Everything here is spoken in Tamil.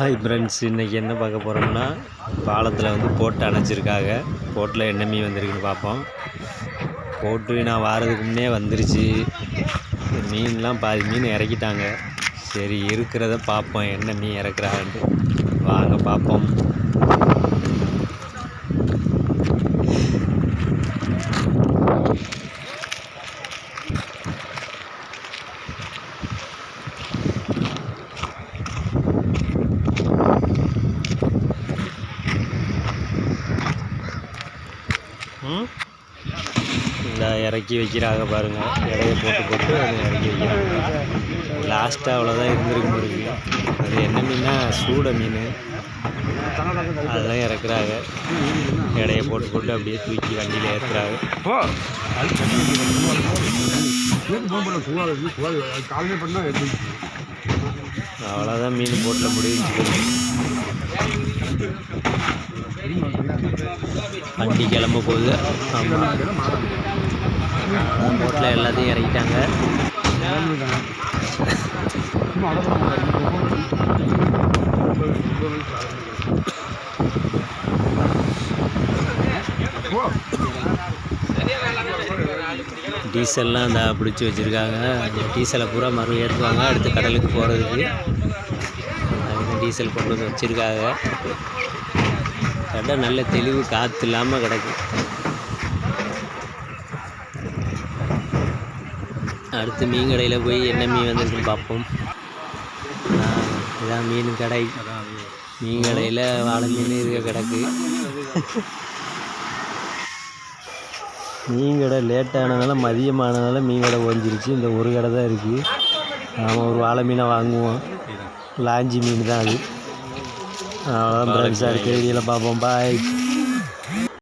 ஹாய் ஃப்ரெண்ட்ஸ் இன்றைக்கி என்ன பார்க்க போகிறோம்னா பாலத்தில் வந்து போட்டு அணைச்சிருக்காங்க. போட்டில் என்ன மீன் வந்திருக்குன்னு பார்ப்போம். போட்டு நான் வாரதுக்கு முன்னே வந்துருச்சு. மீன்லாம் பாதி மீன் இறக்கிட்டாங்க. சரி இருக்கிறத பார்ப்போம் என்ன மீன் இறக்குறாங்கன்ட்டு. வாங்க பார்ப்போம். இந்த இறக்கி வைக்கிறாங்க பாருங்கள் இலைய போட்டு போட்டு அதை இறக்கி வைக்கிறாங்க. லாஸ்ட்டாக அவ்வளோதான் இருந்திருக்கு இருக்கு அது என்ன மீன்னா சூட மீன். அதெல்லாம் இறக்குறாங்க. இடையை போட்டு போட்டு அப்படியே தூக்கி வண்டியில் ஏற்றுறாங்க அவ்வளோதான் மீன் போட்டில் முடிஞ்சு வண்டி கிளம்ப போகுது. ஆமாம் போட்டில் எல்லாத்தையும் இறக்கிட்டாங்க. டீசல்லாம் அந்த பிடிச்சி வச்சுருக்காங்க. அந்த டீசலை பூரா மறு ஏற்றுவாங்க அடுத்து கடலுக்கு போகிறதுக்கு டீசல் கொண்டு வந்து வச்சுருக்காங்க. கடை நல்ல தெளிவு காற்று இல்லாமல் கிடக்கு. அடுத்து மீன் கடையில் போய் என்ன மீன் வந்திருக்குன்னு பார்ப்போம். இதான் மீன் கடை. மீன் கடையில் வாழை மீன் இருக்க கிடக்கு. மீன் கடை லேட்டானதால மதியமானதால மீன் கடை ஓஞ்சிருச்சு. இந்த ஒரு கடை தான் இருக்குது நாம் ஒரு வாழை மீனை வாங்குவோம். லாஞ்சி மீன் தான் அது. அவ்வளோதான் ஃப்ரெண்ட்ஸாக இருக்க வீடியோவில் பார்ப்போம். பாய்